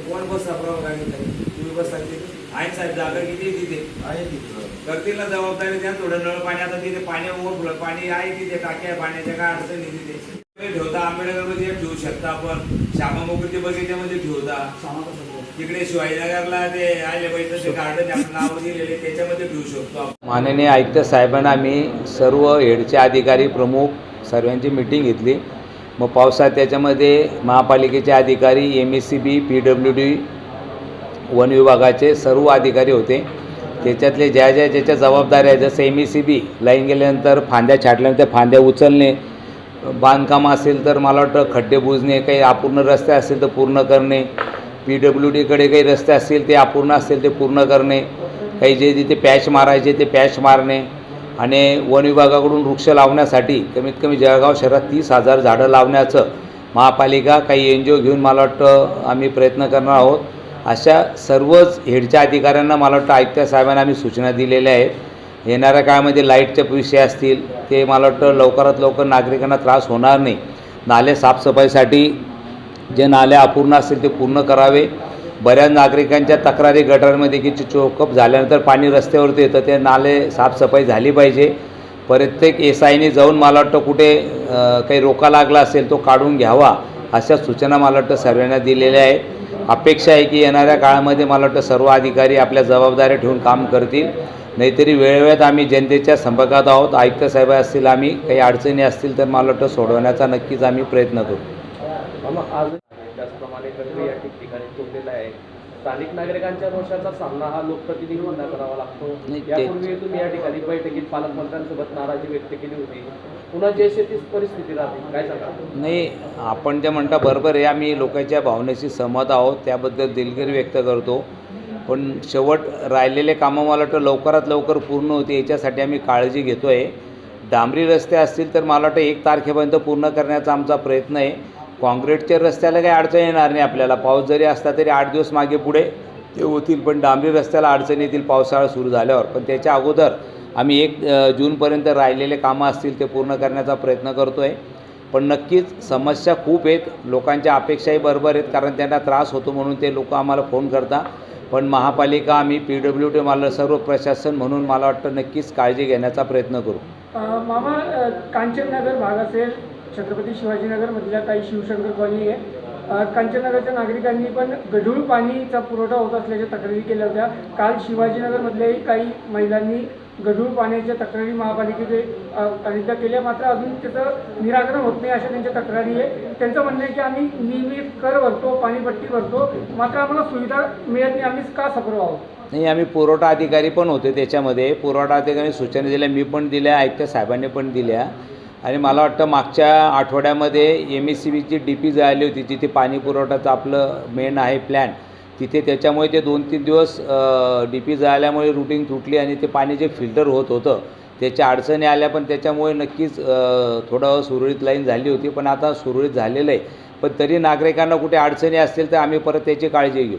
कोण बस अप्रमाण तुम्ही बस आहे साहेब जागा किती तिथे? आहे तिथे. करतील जबाबदारी द्या थोडं नळ पाणी आता तिथे पाणी ओव्हरफ्लो पाणी आहे तिथे टाक्या पाण्याच्या काय अडचणी तिथे. ठेवता आंबेडकरमध्ये ठेवू शकता आपण. श्यामा मोकळीच्या बगीच्यामध्ये ठेवता. तिकडे शिवाजीनगरला ते आले पाहिजे गार्डन आपण नाव दिलेले त्याच्यामध्ये ठेवू शकतो माननीय आयुक्त साहेबांना आम्ही सर्व हेडचे अधिकारी प्रमुख सर्वांची मीटिंग घेतली. मग पावसाळ्यात त्याच्यामध्ये महापालिकेचे अधिकारी M S C B P W D one विभागाचे सर्व अधिकारी होते. त्याच्यातले ज्या ज्या ज्याच्या जबाबदाऱ्या आहेत जसं M S C B line गेल्यानंतर फांद्या छाटल्यानंतर फांद्या उचलणे बांधकाम असेल तर मला वाटतं खड्डे बुजणे काही अपूर्ण रस्ते असतील तर पूर्ण करणे पी डब्ल्यू डीकडे काही रस्ते असतील ते अपूर्ण असतील ते पूर्ण करणे काही जे तिथे पॅच मारायचे ते पॅच मारणे आणि वन विभागाकडून वृक्ष लावण्यासाठी कमीत कमी जळगाव शहरात तीस हजार झाडं लावण्याचं महापालिका काही एन जी ओ घेऊन मला वाटतं आम्ही प्रयत्न करणार आहोत. अशा सर्वच हेडच्या अधिकाऱ्यांना मला वाटतं आयुक्त साहेबांना आम्ही सूचना दिलेल्या आहेत. येणाऱ्या काळामध्ये लाईटचे विषय असतील. ते मला वाटतं लवकरात लवकर नागरिकांना त्रास होणार नाही. नाले साफसफाईसाठी जे नाले अपूर्ण असतील ते पूर्ण करावे. बऱ्याच नागरिकांच्या तक्रारी गटारमध्ये की चोकअप झाल्यानंतर पाणी रस्त्यावरती येतं ते नाले साफसफाई झाली पाहिजे. प्रत्येक एस आयने जाऊन मला वाटतं कुठे काही रोका लागला असेल तो काढून घ्यावा अशा सूचना मला वाटतं सर्वांना दिलेल्या आहेत. अपेक्षा आहे की येणाऱ्या काळामध्ये मला वाटतं सर्व अधिकारी आपल्या जबाबदाऱ्या ठेवून काम करतील. नाहीतरी वेळोवेळात आम्ही जनतेच्या संपर्कात आहोत. आयुक्त साहेब असतील आम्ही काही अडचणी असतील तर मला वाटतं सोडवण्याचा नक्कीच आम्ही प्रयत्न करू. गटरी या ठिकठिकाणी तोडलेला आहे. स्थानिक नागरिकांच्या रोषाचा सामना हा लोकप्रतिनिधींना करावा लागतो. यापूर्वी तुम्ही या ठिकाणी बैठकीत पालकमंत्र्यांसोबत नाराजी व्यक्त केली होती. पुन्हा जैसे तीच परिस्थिती राहते. काय सांगा नाही आपण जे म्हणता बरोबर आहे. आम्ही लोकांच्या भावनेशी सहमत आहोत. त्याबद्दल दिलगिरी व्यक्त करतो. पण शेवट राहिलेले कामं मला वाटतं लवकरात लवकर पूर्ण होते याच्यासाठी आम्ही काळजी घेतो आहे डांबरी रस्ते असतील तर मला वाटतं एक तारखेपर्यंत पूर्ण करण्याचा आमचा प्रयत्न आहे. काँक्रीटच्या रस्त्याला काही अडचण येणार नाही आपल्याला. पाऊस जरी असला तरी आठ दिवस मागे पुढे ते होतील पण डांबरी रस्त्याला अडचण येतील पावसाळा सुरू झाल्यावर. पण त्याच्या अगोदर आम्ही एक जूनपर्यंत राहिलेले कामं असतील ते पूर्ण करण्याचा प्रयत्न करतो आहे पण नक्कीच समस्या खूप आहेत. लोकांच्या अपेक्षाही बरोबर आहेत कारण त्यांना त्रास होतो म्हणून ते लोक आम्हाला फोन करता पण महापालिका आम्ही पी डब्ल्यू डी मला सर्व प्रशासन म्हणून मला वाटतं नक्कीच काळजी घेण्याचा प्रयत्न करू. मामा कांचननगर भाग असेल छत्रपती शिवाजीनगरमधल्या काही शिवशंकर कॉलनी आहे. कांचनगरच्या नागरिकांनी पण गढूळ पाणीचा पुरवठा होत असल्याच्या तक्रारी केल्या होत्या. काल शिवाजीनगरमधल्याही काही महिलांनी गढूळ पाण्याच्या तक्रारी महापालिकेचे अनेकदा केल्या. मात्र अजून त्याचं निराकरण होत नाही अशा त्यांच्या तक्रारी आहे. त्यांचं म्हणणं आहे की आम्ही नियमित कर भरतो पाणीपट्टी भरतो. मात्र आम्हाला सुविधा मिळत नाही. आम्ही का सफर आहोत नाही आम्ही पुरवठा अधिकारी पण होते त्याच्यामध्ये. पुरवठा अधिकारी सूचना दिल्या. मी पण दिल्या. आयुक्त साहेबांनी पण दिल्या. आणि मला वाटतं मागच्या आठवड्यामध्ये एम एस सी बीची डी पी झाली होती जिथे पाणी पुरवठ्याचं आपलं मेन आहे प्लॅन तिथे त्याच्यामुळे ते दोन तीन दिवस डी पी जाळल्यामुळे रुटीन तुटली आणि ते पाणी जे फिल्टर होत होतं त्याच्या अडचणी आल्या. पण त्याच्यामुळे नक्कीच थोडं सुरळीत लाईन झाली होती. पण आता सुरळीत झालेलं आहे. पण तरी नागरिकांना कुठे अडचणी असतील तर आम्ही परत त्याची काळजी घेऊ.